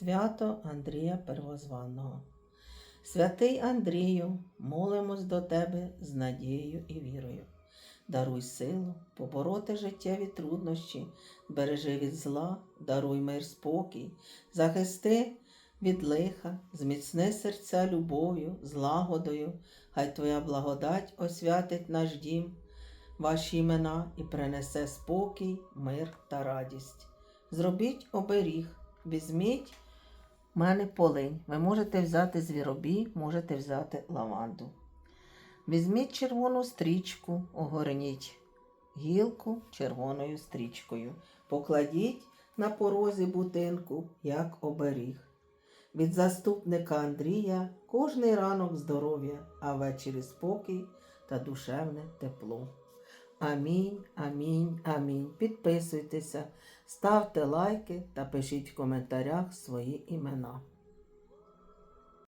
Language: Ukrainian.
Свято Андрія Первозваного. Святий Андрію, молимось до тебе з надією і вірою. Даруй силу, побороти життєві труднощі, бережи від зла, даруй мир спокій, захисти від лиха, зміцни серця любов'ю, злагодою, хай Твоя благодать освятить наш дім, ваші імена і принесе спокій, мир та радість. Зробіть оберіг, візьміть в мене полинь. Ви можете взяти звіробій, можете взяти лаванду. Візьміть червону стрічку, огорніть гілку червоною стрічкою. Покладіть на порозі будинку, як оберіг. Від заступника Андрія кожний ранок здоров'я, а ввечері спокій та душевне тепло. Амінь, амінь, амінь. Підписуйтеся, ставте лайки та пишіть в коментарях свої імена.